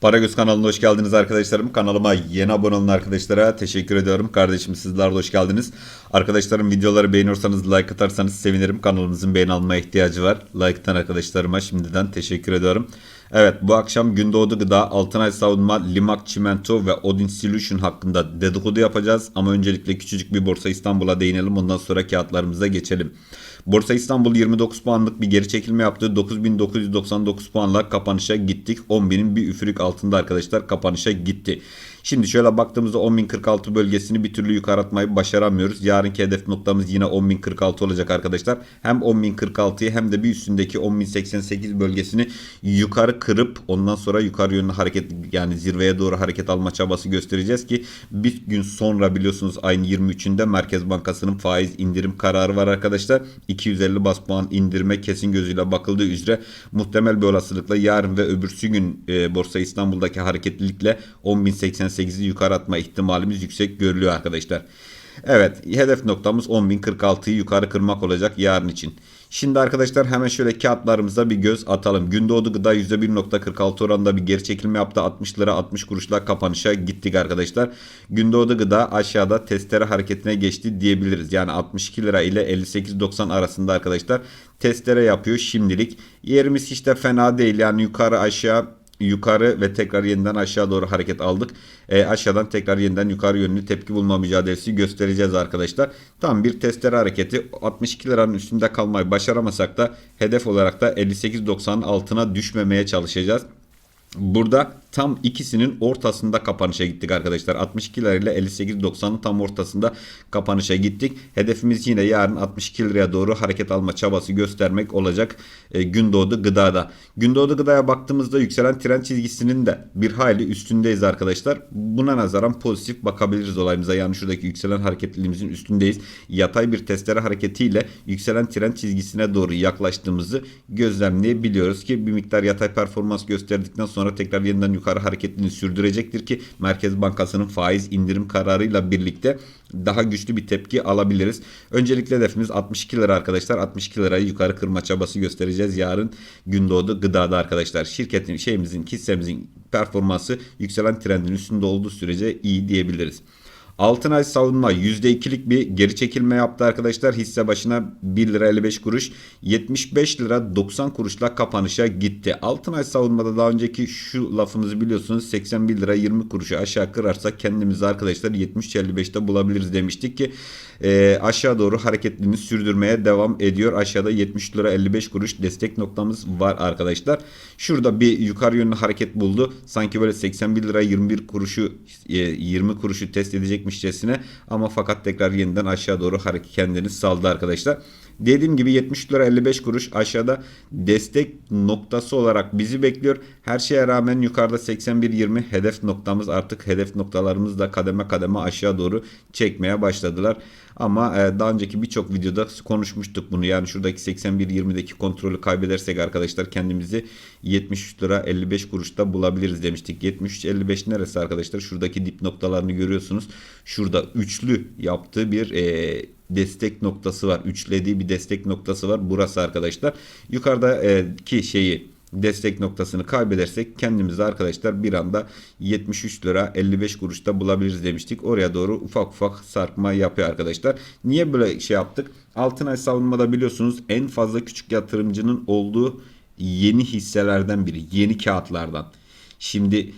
Paragöz kanalına hoş geldiniz arkadaşlarım. Kanalıma yeni abone olan arkadaşlara teşekkür ediyorum. Kardeşim sizler de hoş geldiniz. Arkadaşlarım videoları beğeniyorsanız like atarsanız sevinirim. Kanalımızın beğeni almaya ihtiyacı var. Like atan arkadaşlarıma şimdiden teşekkür ediyorum. Evet bu akşam Gündoğdu Gıda, Altınay Savunma, Limak Çimento ve Odin Solution hakkında dedikodu yapacağız. Ama öncelikle küçücük bir Borsa İstanbul'a değinelim. Ondan sonra kağıtlarımıza geçelim. Borsa İstanbul 29 puanlık bir geri çekilme yaptı. 9999 puanla kapanışa gittik. 10.000'in bir üfürük altında arkadaşlar kapanışa gitti. Şimdi şöyle baktığımızda 10.046 bölgesini bir türlü yukarı atmayı başaramıyoruz. Yarınki hedef noktamız yine 10.046 olacak arkadaşlar. Hem 10.046'yı hem de bir üstündeki 10.088 bölgesini yukarı kırıp ondan sonra yukarı yönlü hareket yani zirveye doğru hareket alma çabası göstereceğiz ki bir gün sonra biliyorsunuz ayın 23'ünde Merkez Bankası'nın faiz indirim kararı var arkadaşlar. 250 bas puan indirme kesin gözüyle bakıldığı üzere muhtemel bir olasılıkla yarın ve öbürsü gün e, Borsa İstanbul'daki hareketlilikle 10.088'i yukarı atma ihtimalimiz yüksek görülüyor arkadaşlar. Evet hedef noktamız 10.046'yı yukarı kırmak olacak yarın için. Şimdi arkadaşlar hemen şöyle kağıtlarımıza bir göz atalım. Gündoğdu Gıda %1.46 oranında bir geri çekilme yaptı. 60 lira 60 kuruşla kapanışa gittik arkadaşlar. Gündoğdu Gıda aşağıda testere hareketine geçti diyebiliriz. Yani 62 lira ile 58.90 arasında arkadaşlar testere yapıyor şimdilik. Yerimiz hiç de fena değil. Yani yukarı aşağı yukarı ve tekrar yeniden aşağı doğru hareket aldık. E, aşağıdan tekrar yeniden yukarı yönlü tepki bulma mücadelesi göstereceğiz arkadaşlar. Tam bir testere hareketi 62 liranın üstünde kalmayı başaramasak da hedef olarak da 58.90'ın altına düşmemeye çalışacağız. Burada tam ikisinin ortasında kapanışa gittik arkadaşlar. 62 lira ile 58.90'ın tam ortasında kapanışa gittik. Hedefimiz yine yarın 62 liraya doğru hareket alma çabası göstermek olacak e, Gündoğdu Gıda'da. Gündoğdu Gıda'ya baktığımızda yükselen trend çizgisinin de bir hayli üstündeyiz arkadaşlar. Buna nazaran pozitif bakabiliriz olayımıza. Yani şuradaki yükselen hareketliliğimizin üstündeyiz. Yatay bir testere hareketiyle yükselen trend çizgisine doğru yaklaştığımızı gözlemleyebiliyoruz ki bir miktar yatay performans gösterdikten sonra tekrar yeniden yukarı hareketini sürdürecektir ki Merkez Bankası'nın faiz indirim kararıyla birlikte daha güçlü bir tepki alabiliriz. Öncelikle hedefimiz 62 lira arkadaşlar. 62 lirayı yukarı kırma çabası göstereceğiz yarın Gündoğdu Gıda'da arkadaşlar. Şirketin şeyimizin hissemizin performansı yükselen trendin üstünde olduğu sürece iyi diyebiliriz. Altınay savunma %2'lik bir geri çekilme yaptı arkadaşlar. Hisse başına 1 lira 55 kuruş 75 lira 90 kuruşla kapanışa gitti. Altınay savunmada daha önceki şu lafımızı biliyorsunuz 81 lira 20 kuruşu aşağı kırarsak kendimizi arkadaşlar 70-55'te bulabiliriz demiştik ki e, aşağı doğru hareketliliğini sürdürmeye devam ediyor. Aşağıda 70 lira 55 kuruş destek noktamız var arkadaşlar. Şurada bir yukarı yönlü hareket buldu. Sanki böyle 81 lira 21 kuruşu e, 20 kuruşu test edecekmişçesine ama fakat tekrar yeniden aşağı doğru hareket kendini saldı arkadaşlar. Dediğim gibi 70 lira 55 kuruş aşağıda destek noktası olarak bizi bekliyor. Her şeye rağmen yukarıda 81.20 hedef noktamız artık hedef noktalarımız da kademe kademe aşağı doğru çekmeye başladılar. Ama e, daha önceki birçok videoda konuşmuştuk bunu. Yani şuradaki 81.20'deki kontrolü kaybedersek arkadaşlar kendimizi 73 lira 55 kuruşta bulabiliriz demiştik. 73.55 neresi arkadaşlar? Şuradaki dip noktalarını görüyorsunuz. Şurada üçlü yaptığı bir e, destek noktası var. Üçlediği bir destek noktası var. Burası arkadaşlar. Yukarıdaki şeyi destek noktasını kaybedersek kendimizi arkadaşlar bir anda 73 lira 55 kuruşta bulabiliriz demiştik. Oraya doğru ufak ufak sarkma yapıyor arkadaşlar. Niye böyle şey yaptık? Altınay savunmada biliyorsunuz en fazla küçük yatırımcının olduğu yeni hisselerden biri. Yeni kağıtlardan. Şimdi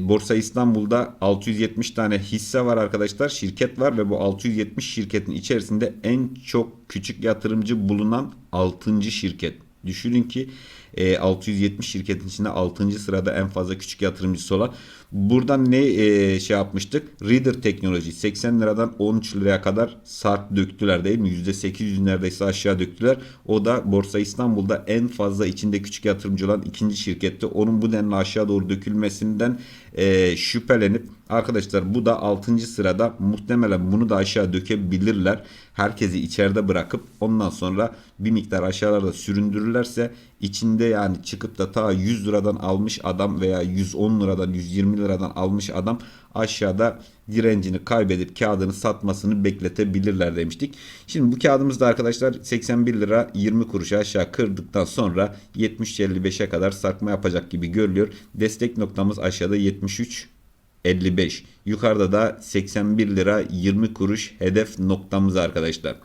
Borsa İstanbul'da 670 tane hisse var arkadaşlar. Şirket var ve bu 670 şirketin içerisinde en çok küçük yatırımcı bulunan 6. şirket. Düşünün ki e, 670 şirketin içinde 6. sırada en fazla küçük yatırımcısı olan. Buradan ne e, şey yapmıştık? Reader teknoloji 80 liradan 13 liraya kadar sarp döktüler değil mi? %800 neredeyse aşağı döktüler. O da Borsa İstanbul'da en fazla içinde küçük yatırımcı olan ikinci şirketti. Onun bu denli aşağı doğru dökülmesinden e, şüphelenip arkadaşlar bu da 6. sırada muhtemelen bunu da aşağı dökebilirler. Herkesi içeride bırakıp ondan sonra bir miktar aşağılarda süründürürlerse içinde yani çıkıp da ta 100 liradan almış adam veya 110 liradan 120 liradan almış adam aşağıda direncini kaybedip kağıdını satmasını bekletebilirler demiştik. Şimdi bu kağıdımızda arkadaşlar 81 lira 20 kuruş aşağı kırdıktan sonra 70-55'e kadar sarkma yapacak gibi görülüyor. Destek noktamız aşağıda 73 55. Yukarıda da 81 lira 20 kuruş hedef noktamız arkadaşlar.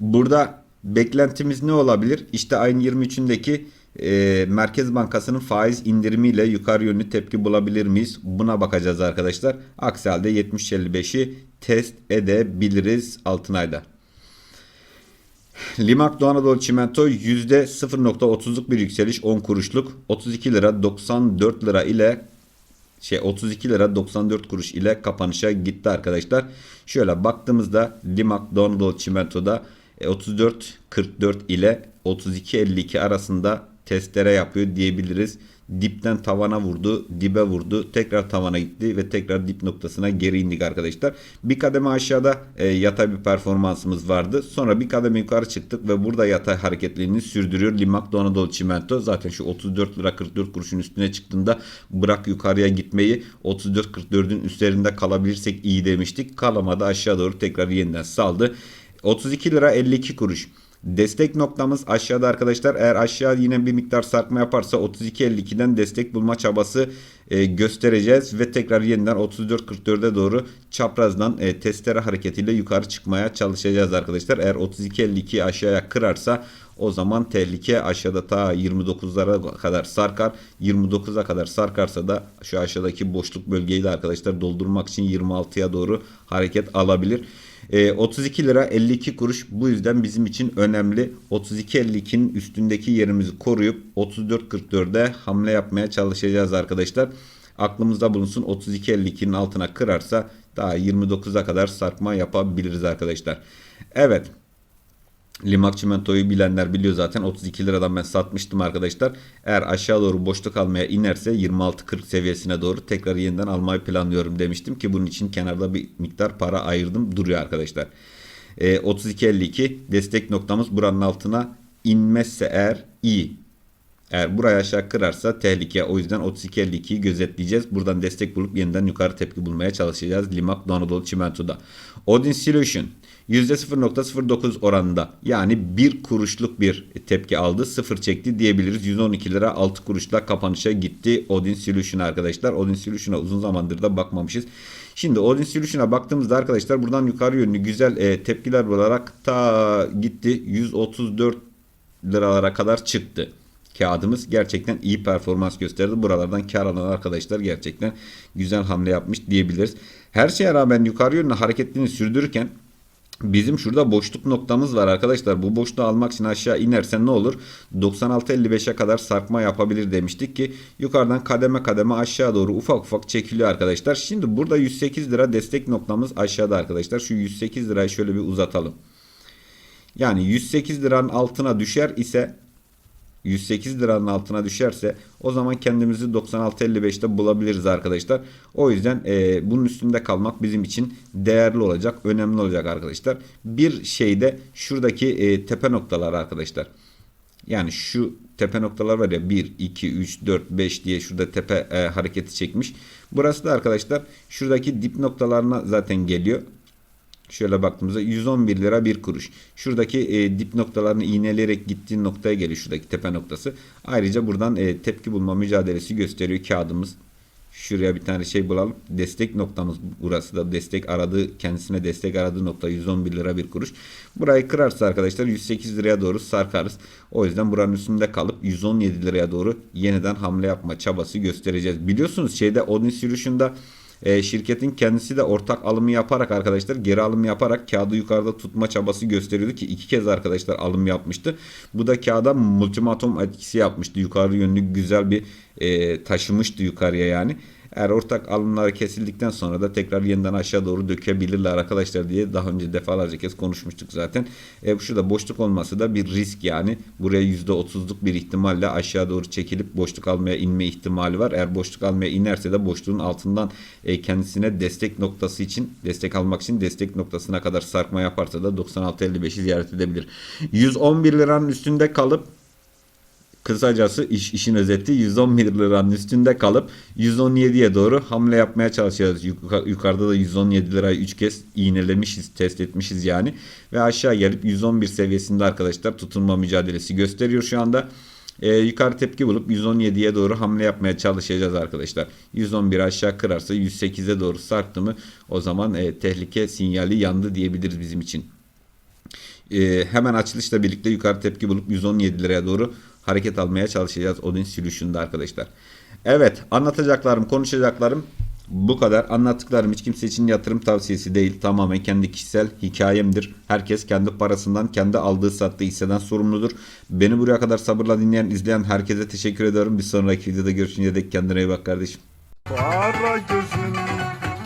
Burada beklentimiz ne olabilir? İşte ayın 23'ündeki e, Merkez Bankası'nın faiz indirimiyle yukarı yönlü tepki bulabilir miyiz? Buna bakacağız arkadaşlar. Aksi halde 70-55'i test edebiliriz Altınay'da. Limak Doğu Anadolu Çimento %0.30'luk bir yükseliş 10 kuruşluk 32 lira 94 lira ile şey 32 lira 94 kuruş ile kapanışa gitti arkadaşlar. Şöyle baktığımızda Limak Doğu Anadolu Çimento'da 34.44 ile 32.52 arasında testere yapıyor diyebiliriz. Dipten tavana vurdu, dibe vurdu, tekrar tavana gitti ve tekrar dip noktasına geri indik arkadaşlar. Bir kademe aşağıda e, yatay bir performansımız vardı. Sonra bir kademe yukarı çıktık ve burada yatay hareketliliğini sürdürüyor. Limak Doğu Anadolu Çimento zaten şu 34 lira 44 kuruşun üstüne çıktığında bırak yukarıya gitmeyi 34-44'ün üzerinde kalabilirsek iyi demiştik. Kalamadı aşağı doğru tekrar yeniden saldı. 32 lira 52 kuruş. Destek noktamız aşağıda arkadaşlar. Eğer aşağı yine bir miktar sarkma yaparsa 32.52'den destek bulma çabası e, göstereceğiz. Ve tekrar yeniden 34.44'e doğru çaprazdan e, testere hareketiyle yukarı çıkmaya çalışacağız arkadaşlar. Eğer 32.52'yi aşağıya kırarsa o zaman tehlike aşağıda ta 29'lara kadar sarkar. 29'a kadar sarkarsa da şu aşağıdaki boşluk bölgeyi de arkadaşlar doldurmak için 26'ya doğru hareket alabilir. E, 32 lira 52 kuruş bu yüzden bizim için önemli. 32.52'nin üstündeki yerimizi koruyup 34.44'e hamle yapmaya çalışacağız arkadaşlar. Aklımızda bulunsun 32.52'nin altına kırarsa daha 29'a kadar sarkma yapabiliriz arkadaşlar. Evet. Limak çimentoyu bilenler biliyor zaten 32 liradan ben satmıştım arkadaşlar. Eğer aşağı doğru boşluk almaya inerse 26-40 seviyesine doğru tekrar yeniden almayı planlıyorum demiştim ki bunun için kenarda bir miktar para ayırdım duruyor arkadaşlar. E, 32.52 destek noktamız buranın altına inmezse eğer iyi. Eğer buraya aşağı kırarsa tehlike. O yüzden 32.52'yi gözetleyeceğiz. Buradan destek bulup yeniden yukarı tepki bulmaya çalışacağız. Limak Doğu Anadolu Çimento'da. Odin Solution %0.09 oranında yani 1 kuruşluk bir tepki aldı. 0 çekti diyebiliriz. 112 lira 6 kuruşla kapanışa gitti Odin Solution arkadaşlar. Odin Solution'a uzun zamandır da bakmamışız. Şimdi Odin Solution'a baktığımızda arkadaşlar buradan yukarı yönlü güzel e, tepkiler olarak ta gitti 134 liralara kadar çıktı kağıdımız gerçekten iyi performans gösterdi. Buralardan kar alan arkadaşlar gerçekten güzel hamle yapmış diyebiliriz. Her şeye rağmen yukarı yönlü hareketini sürdürürken Bizim şurada boşluk noktamız var arkadaşlar. Bu boşluğu almak için aşağı inersen ne olur? 96.55'e kadar sarkma yapabilir demiştik ki yukarıdan kademe kademe aşağı doğru ufak ufak çekiliyor arkadaşlar. Şimdi burada 108 lira destek noktamız aşağıda arkadaşlar. Şu 108 lirayı şöyle bir uzatalım. Yani 108 liranın altına düşer ise 108 liranın altına düşerse o zaman kendimizi 96.55'te bulabiliriz arkadaşlar. O yüzden e, bunun üstünde kalmak bizim için değerli olacak, önemli olacak arkadaşlar. Bir şeyde şuradaki e, tepe noktalar arkadaşlar. Yani şu tepe noktalar var ya 1, 2, 3, 4, 5 diye şurada tepe e, hareketi çekmiş. Burası da arkadaşlar şuradaki dip noktalarına zaten geliyor. Şöyle baktığımızda 111 lira 1 kuruş. Şuradaki e, dip noktalarını iğneleyerek gittiği noktaya geliyor şuradaki tepe noktası. Ayrıca buradan e, tepki bulma mücadelesi gösteriyor kağıdımız. Şuraya bir tane şey bulalım. Destek noktamız burası da destek aradığı kendisine destek aradığı nokta 111 lira bir kuruş. Burayı kırarsa arkadaşlar 108 liraya doğru sarkarız. O yüzden buranın üstünde kalıp 117 liraya doğru yeniden hamle yapma çabası göstereceğiz. Biliyorsunuz şeyde Odin Solution'da e, şirketin kendisi de ortak alımı yaparak arkadaşlar geri alım yaparak kağıdı yukarıda tutma çabası gösteriyordu ki iki kez arkadaşlar alım yapmıştı. Bu da kağıda multimatom etkisi yapmıştı. Yukarı yönlü güzel bir e, taşımıştı yukarıya yani. Eğer ortak alımlar kesildikten sonra da tekrar yeniden aşağı doğru dökebilirler arkadaşlar diye daha önce defalarca kez konuşmuştuk zaten. E, şurada boşluk olması da bir risk yani. Buraya %30'luk bir ihtimalle aşağı doğru çekilip boşluk almaya inme ihtimali var. Eğer boşluk almaya inerse de boşluğun altından e, kendisine destek noktası için destek almak için destek noktasına kadar sarkma yaparsa da 96.55'i ziyaret edebilir. 111 liranın üstünde kalıp Kısacası iş, işin özeti 111 liranın üstünde kalıp 117'ye doğru hamle yapmaya çalışacağız. Yuka- yukarıda da 117 lirayı 3 kez iğnelemişiz, test etmişiz yani. Ve aşağı gelip 111 seviyesinde arkadaşlar tutunma mücadelesi gösteriyor şu anda. Ee, yukarı tepki bulup 117'ye doğru hamle yapmaya çalışacağız arkadaşlar. 111 aşağı kırarsa 108'e doğru sarktı mı o zaman e, tehlike sinyali yandı diyebiliriz bizim için. Ee, hemen açılışla birlikte yukarı tepki bulup 117 liraya doğru hareket almaya çalışacağız Odin Solution'da arkadaşlar. Evet anlatacaklarım konuşacaklarım bu kadar. Anlattıklarım hiç kimse için yatırım tavsiyesi değil. Tamamen kendi kişisel hikayemdir. Herkes kendi parasından kendi aldığı sattığı hisseden sorumludur. Beni buraya kadar sabırla dinleyen izleyen herkese teşekkür ediyorum. Bir sonraki videoda görüşünceye dek kendine iyi bak kardeşim. Para gözün